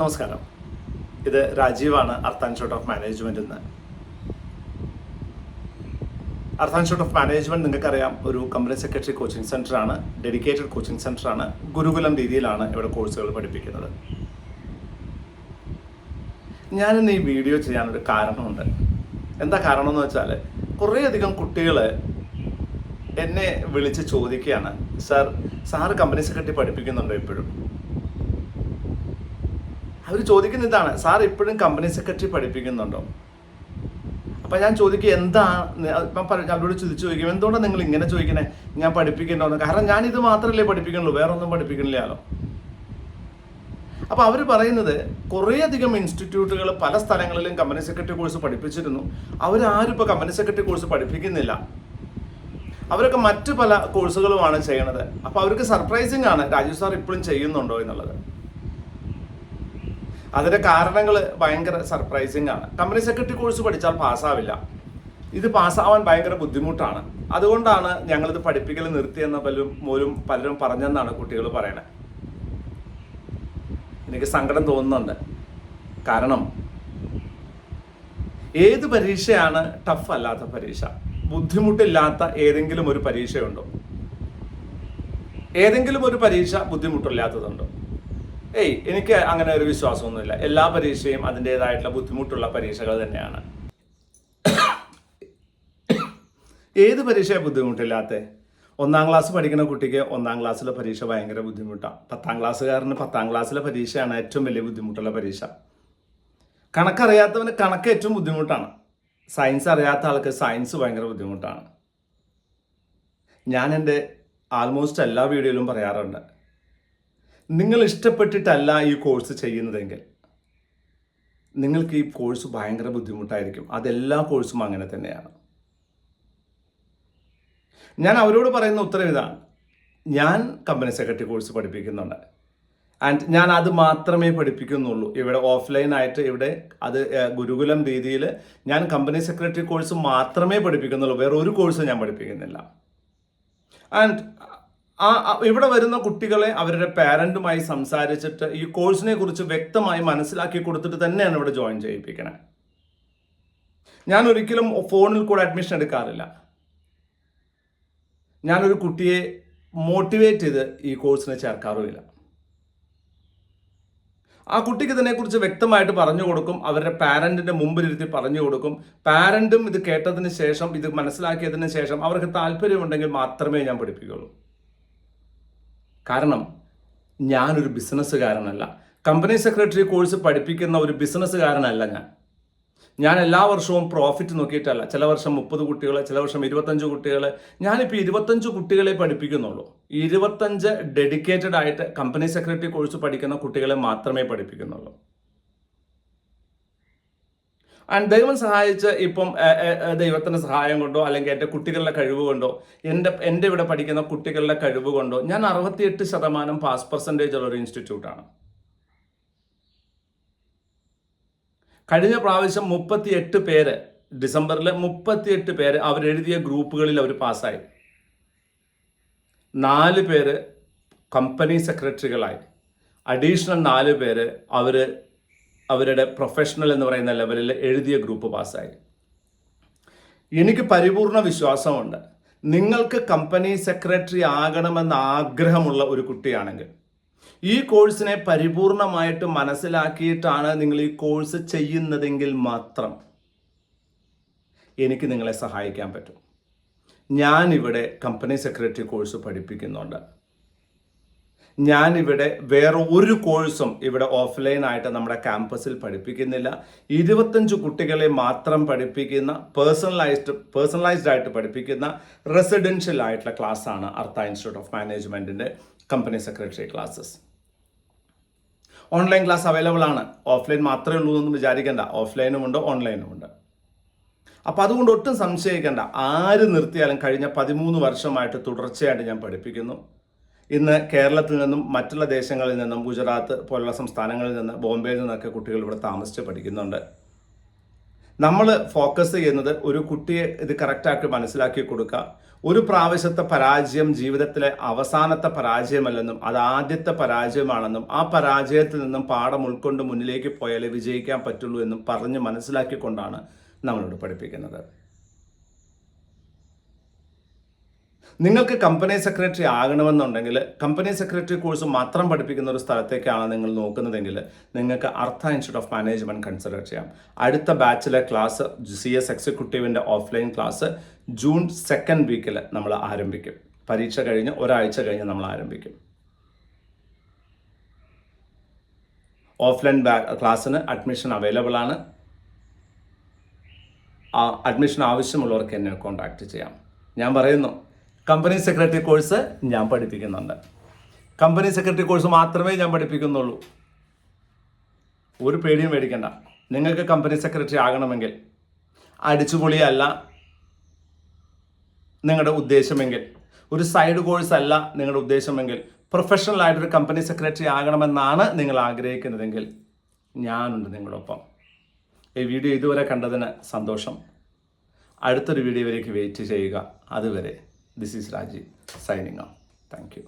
നമസ്കാരം ഇത് രാജീവാണ് അർത്ത് ഇൻസ്റ്റിറ്റ്യൂട്ട് ഓഫ് മാനേജ്മെന്റ് നിന്ന് അർത്ത് ഇൻസ്റ്റിറ്റ്യൂട്ട് ഓഫ് മാനേജ്മെന്റ് നിങ്ങൾക്കറിയാം ഒരു കമ്പനി സെക്രട്ടറി കോച്ചിങ് ആണ്. ഡെഡിക്കേറ്റഡ് കോച്ചിങ് ആണ്. ഗുരുകുലം രീതിയിലാണ് ഇവിടെ കോഴ്സുകൾ പഠിപ്പിക്കുന്നത് ഞാനിന്ന് ഈ വീഡിയോ ചെയ്യാനൊരു കാരണമുണ്ട് എന്താ കാരണം എന്ന് വെച്ചാൽ കുറേയധികം കുട്ടികൾ എന്നെ വിളിച്ച് ചോദിക്കുകയാണ് സാർ സാറ് കമ്പനി സെക്രട്ടറി പഠിപ്പിക്കുന്നുണ്ടോ ഇപ്പോഴും അവർ ചോദിക്കുന്ന ഇതാണ് സാർ ഇപ്പോഴും കമ്പനി സെക്രട്ടറി പഠിപ്പിക്കുന്നുണ്ടോ? അപ്പം ഞാൻ ചോദിക്കുക എന്താണ് പറഞ്ഞു അവരോട് ചോദിച്ചു ചോദിക്കും എന്തുകൊണ്ടാണ് നിങ്ങൾ ഇങ്ങനെ ചോദിക്കണേ? ഞാൻ പഠിപ്പിക്കണ്ടോന്ന് കാരണം ഞാൻ ഇത് മാത്രമല്ലേ പഠിപ്പിക്കുന്നുള്ളൂ വേറെ ഒന്നും പഠിപ്പിക്കണില്ലല്ലോ. അപ്പോൾ അവർ പറയുന്നത് കുറേയധികം ഇൻസ്റ്റിറ്റ്യൂട്ടുകൾ പല സ്ഥലങ്ങളിലും കമ്പനി സെക്രട്ടറി കോഴ്സ് പഠിപ്പിച്ചിരുന്നു. അവരാരും ഇപ്പോൾ കമ്പനി സെക്രട്ടറി കോഴ്സ് പഠിപ്പിക്കുന്നില്ല. അവരൊക്കെ മറ്റു പല കോഴ്സുകളുമാണ് ചെയ്യണത്. അപ്പോൾ അവർക്ക് സർപ്രൈസിങ് ആണ് രാജു സാർ ഇപ്പോഴും ചെയ്യുന്നുണ്ടോ? എന്നുള്ളത്. അതിന്റെ കാരണങ്ങൾ ഭയങ്കര സർപ്രൈസിങ് ആണ്. കമ്പനി സെക്രട്ടറി കോഴ്സ് പഠിച്ചാൽ പാസ്സാവില്ല. ഇത് പാസ്സാവാൻ ഭയങ്കര ബുദ്ധിമുട്ടാണ്. അതുകൊണ്ടാണ് ഞങ്ങളിത് പഠിപ്പിക്കൽ നിർത്തിയെന്ന പലരും പോലും പലരും പറഞ്ഞെന്നാണ് കുട്ടികൾ പറയണത് എനിക്ക് സങ്കടം തോന്നുന്നുണ്ട്. കാരണം ഏത് പരീക്ഷയാണ് ടഫ് അല്ലാത്ത പരീക്ഷ? ബുദ്ധിമുട്ടില്ലാത്ത ഏതെങ്കിലും ഒരു പരീക്ഷയുണ്ടോ? ഏതെങ്കിലും ഒരു പരീക്ഷ ബുദ്ധിമുട്ടില്ലാത്തതുണ്ടോ? ഏയ് എനിക്ക് അങ്ങനെ ഒരു വിശ്വാസമൊന്നുമില്ല. എല്ലാ പരീക്ഷയും അതിന്റെതായിട്ടുള്ള ബുദ്ധിമുട്ടുള്ള പരീക്ഷകൾ തന്നെയാണ്. ഏത് പരീക്ഷയാണ് ബുദ്ധിമുട്ടില്ലാത്ത? ഒന്നാം ക്ലാസ് പഠിക്കുന്ന കുട്ടിക്ക് ഒന്നാം ക്ലാസ്സിലെ പരീക്ഷ ഭയങ്കര ബുദ്ധിമുട്ടാണ് പത്താം ക്ലാസ്സുകാരന് പത്താം ക്ലാസ്സിലെ പരീക്ഷയാണ് ഏറ്റവും വലിയ ബുദ്ധിമുട്ടുള്ള പരീക്ഷ. കണക്കറിയാത്തവന് കണക്ക് ഏറ്റവും ബുദ്ധിമുട്ടാണ്. സയൻസ് അറിയാത്ത ആൾക്ക് സയൻസ് ഭയങ്കര ബുദ്ധിമുട്ടാണ്. ഞാൻ എന്റെ ആൾമോസ്റ്റ് എല്ലാ വീഡിയോയിലും പറയാറുണ്ട്. നിങ്ങൾ ഇഷ്ടപ്പെട്ടിട്ടല്ല ഈ കോഴ്സ് ചെയ്യുന്നതെങ്കിൽ നിങ്ങൾക്ക് ഈ കോഴ്സ് ഭയങ്കര ബുദ്ധിമുട്ടായിരിക്കും. അതെല്ലാ കോഴ്സും അങ്ങനെ തന്നെയാണ്. ഞാൻ അവരോട് പറയുന്ന ഉത്തരം ഇതാണ്. ഞാൻ കമ്പനി സെക്രട്ടറി കോഴ്സ് പഠിപ്പിക്കുന്നുണ്ട്. ആൻഡ് ഞാൻ അത് മാത്രമേ പഠിപ്പിക്കുന്നുള്ളൂ. ഇവിടെ ഓഫ്ലൈൻ ആയിട്ട് ഇവിടെ അത് ഗുരുകുലം രീതിയിൽ ഞാൻ കമ്പനി സെക്രട്ടറി കോഴ്സ് മാത്രമേ പഠിപ്പിക്കുന്നുള്ളൂ. വേറെ ഒരു കോഴ്സും ഞാൻ പഠിപ്പിക്കുന്നില്ല. ആൻഡ് ആ ഇവിടെ വരുന്ന കുട്ടികളെ അവരുടെ പാരന്റുമായി സംസാരിച്ചിട്ട് ഈ കോഴ്സിനെ കുറിച്ച് വ്യക്തമായി മനസ്സിലാക്കി കൊടുത്തിട്ട് തന്നെയാണ് ഇവിടെ ജോയിൻ ചെയ്യിപ്പിക്കണേ. ഞാൻ ഒരിക്കലും ഫോണിൽ കൂടെ അഡ്മിഷൻ എടുക്കാറില്ല. ഞാനൊരു കുട്ടിയെ മോട്ടിവേറ്റ് ചെയ്ത് ഈ കോഴ്സിനെ ചേർക്കാറുമില്ല. ആ കുട്ടിക്ക് ഇതിനെക്കുറിച്ച് വ്യക്തമായിട്ട് പറഞ്ഞു കൊടുക്കും അവരുടെ പാരന്റിന്റെ മുമ്പിലിരുത്തി പറഞ്ഞു കൊടുക്കും. പാരന്റും ഇത് കേട്ടതിന് ശേഷം ഇത് മനസ്സിലാക്കിയതിന് ശേഷം അവർക്ക് താല്പര്യമുണ്ടെങ്കിൽ മാത്രമേ ഞാൻ പഠിപ്പിക്കുള്ളൂ. കാരണം ഞാനൊരു ബിസിനസ്സുകാരനല്ല. കമ്പനി സെക്രട്ടറി കോഴ്സ് പഠിപ്പിക്കുന്ന ഒരു ബിസിനസ്സുകാരനല്ല ഞാൻ. ഞാൻ എല്ലാ വർഷവും പ്രോഫിറ്റ് നോക്കിയിട്ടല്ല. ചില വർഷം മുപ്പത് കുട്ടികൾ ചില വർഷം ഇരുപത്തഞ്ച് കുട്ടികൾ ഞാനിപ്പോൾ ഇരുപത്തഞ്ച് കുട്ടികളെ പഠിപ്പിക്കുന്നുള്ളൂ. ഇരുപത്തഞ്ച് ഡെഡിക്കേറ്റഡ് ആയിട്ട് കമ്പനി സെക്രട്ടറി കോഴ്സ് പഠിക്കുന്ന കുട്ടികളെ മാത്രമേ പഠിപ്പിക്കുന്നുള്ളൂ. ആൻഡ് ദൈവം സഹായിച്ച് ഇപ്പം ദൈവത്തിന്റെ സഹായം കൊണ്ടോ അല്ലെങ്കിൽ എന്റെ കുട്ടികളുടെ കഴിവ് കൊണ്ടോ എന്റെ എന്റെ ഇവിടെ പഠിക്കുന്ന കുട്ടികളുടെ കഴിവ് കൊണ്ടോ ഞാൻ അറുപത്തിയെട്ട് ശതമാനം പാസ് പെർസെന്റേജ് ഉള്ള ഒരു ഇൻസ്റ്റിറ്റ്യൂട്ടാണ് കഴിഞ്ഞ പ്രാവശ്യം മുപ്പത്തിയെട്ട് പേര് ഡിസംബറിൽ മുപ്പത്തിയെട്ട് പേര് അവരെഴുതിയ ഗ്രൂപ്പുകളിൽ അവർ പാസ്സായി നാല് പേര് കമ്പനി സെക്രട്ടറികളായി അഡീഷണൽ നാല് പേര് അവർ അവരുടെ പ്രൊഫഷണൽ എന്ന് പറയുന്ന ലെവലിൽ എഴുതിയ ഗ്രൂപ്പ് പാസ്സായി എനിക്ക് പരിപൂർണ വിശ്വാസമുണ്ട്. നിങ്ങൾക്ക് കമ്പനി സെക്രട്ടറി ആകണമെന്ന് ആഗ്രഹമുള്ള ഒരു കുട്ടിയാണെങ്കിൽ ഈ കോഴ്സിനെ പരിപൂർണമായിട്ട് മനസ്സിലാക്കിയിട്ടാണ് നിങ്ങൾ ഈ കോഴ്സ് ചെയ്യുന്നതെങ്കിൽ മാത്രം എനിക്ക് നിങ്ങളെ സഹായിക്കാൻ പറ്റും. ഞാനിവിടെ കമ്പനി സെക്രട്ടറി കോഴ്സ് പഠിപ്പിക്കുന്നുണ്ട്. ഞാനിവിടെ വേറെ ഒരു കോഴ്സും ഇവിടെ ഓഫ്ലൈൻ ആയിട്ട് നമ്മുടെ ക്യാമ്പസിൽ പഠിപ്പിക്കുന്നില്ല. ഇരുപത്തഞ്ച് കുട്ടികളെ മാത്രം പഠിപ്പിക്കുന്ന പേഴ്സണലൈസ്ഡ് പേഴ്സണലൈസ്ഡ് ആയിട്ട് പഠിപ്പിക്കുന്ന റെസിഡൻഷ്യൽ ആയിട്ടുള്ള ക്ലാസ്സാണ് അർത്ത ഇൻസ്റ്റിറ്റ്യൂട്ട് ഓഫ് മാനേജ്മെന്റിന്റെ company secretary classes online class available ആണ്. ഓഫ്ലൈൻ മാത്രമേ ഉള്ളൂ എന്ന് വിചാരിക്കേണ്ട. ഓഫ്ലൈനും ഉണ്ട് ഓൺലൈനും ഉണ്ട്. അപ്പോൾ അതുകൊണ്ട് ഒട്ടും സംശയിക്കേണ്ട. ആര് നിർത്തിയാലും കഴിഞ്ഞ പതിമൂന്ന് വർഷമായിട്ട് തുടർച്ചയായിട്ട് ഞാൻ പഠിപ്പിക്കുന്നു. ഇന്ന് കേരളത്തിൽ നിന്നും മറ്റുള്ള ദേശങ്ങളിൽ നിന്നും ഗുജറാത്ത് പോലുള്ള സംസ്ഥാനങ്ങളിൽ നിന്ന് ബോംബെയിൽ നിന്നൊക്കെ കുട്ടികൾ ഇവിടെ താമസിച്ച് പഠിക്കുന്നുണ്ട്. നമ്മൾ ഫോക്കസ് ചെയ്യുന്നത് ഒരു കുട്ടിയെ ഇത് കറക്റ്റാക്കി മനസ്സിലാക്കി കൊടുക്കുക. ഒരു പ്രാവശ്യത്തെ പരാജയം ജീവിതത്തിലെ അവസാനത്തെ പരാജയമല്ലെന്നും അത് ആദ്യത്തെ പരാജയമാണെന്നും ആ പരാജയത്തിൽ നിന്നും പാഠം ഉൾക്കൊണ്ട് മുന്നിലേക്ക് പോയാലേ വിജയിക്കാൻ പറ്റുള്ളൂ എന്നും പറഞ്ഞ് മനസ്സിലാക്കിക്കൊണ്ടാണ് നമ്മളോട് പഠിപ്പിക്കുന്നത്. നിങ്ങൾക്ക് കമ്പനി സെക്രട്ടറി ആകണമെന്നുണ്ടെങ്കിൽ കമ്പനി സെക്രട്ടറി കോഴ്സ് മാത്രം പഠിപ്പിക്കുന്ന ഒരു സ്ഥലത്തേക്കാണ് നിങ്ങൾ നോക്കുന്നതെങ്കിൽ നിങ്ങൾക്ക് അർത്ഥ ഇൻസ്റ്റിറ്റ്യൂട്ട് ഓഫ് മാനേജ്മെന്റ് കൺസിഡർ ചെയ്യാം. അടുത്ത ബാച്ചിലെ ക്ലാസ് സി എസ് എക്സിക്യൂട്ടീവിന്റെ ഓഫ്ലൈൻ ക്ലാസ് ജൂൺ സെക്കൻഡ് വീക്കിൽ നമ്മൾ ആരംഭിക്കും. പരീക്ഷ കഴിഞ്ഞ് ഒരാഴ്ച കഴിഞ്ഞ് നമ്മൾ ആരംഭിക്കും. ഓഫ്ലൈൻ ക്ലാസ്സിന് അഡ്മിഷൻ അവൈലബിൾ ആണ്. അഡ്മിഷൻ ആവശ്യമുള്ളവർക്ക് എന്നെ കോൺടാക്റ്റ് ചെയ്യാം. ഞാൻ പറയുന്നു കമ്പനി സെക്രട്ടറി കോഴ്സ് ഞാൻ പഠിപ്പിക്കുന്നുണ്ട്. കമ്പനി സെക്രട്ടറി കോഴ്സ് മാത്രമേ ഞാൻ പഠിപ്പിക്കുന്നുള്ളൂ. ഒരു പേടിയും മേടിക്കണ്ട നിങ്ങൾക്ക് കമ്പനി സെക്രട്ടറി ആകണമെങ്കിൽ അടിച്ചുപൊളിയല്ല നിങ്ങളുടെ ഉദ്ദേശമെങ്കിൽ ഒരു സൈഡ് കോഴ്സ് അല്ല നിങ്ങളുടെ ഉദ്ദേശമെങ്കിൽ പ്രൊഫഷണൽ ആയിട്ടൊരു കമ്പനി സെക്രട്ടറി ആകണമെന്നാണ് നിങ്ങൾ ആഗ്രഹിക്കുന്നതെങ്കിൽ ഞാനുണ്ട് നിങ്ങളൊപ്പം. ഈ വീഡിയോ ഇതുവരെ കണ്ടതിന് സന്തോഷം. അടുത്തൊരു വീഡിയോയിലേക്ക് വെയിറ്റ് ചെയ്യുക. അതുവരെ. This is Rajiv signing off. Thank you.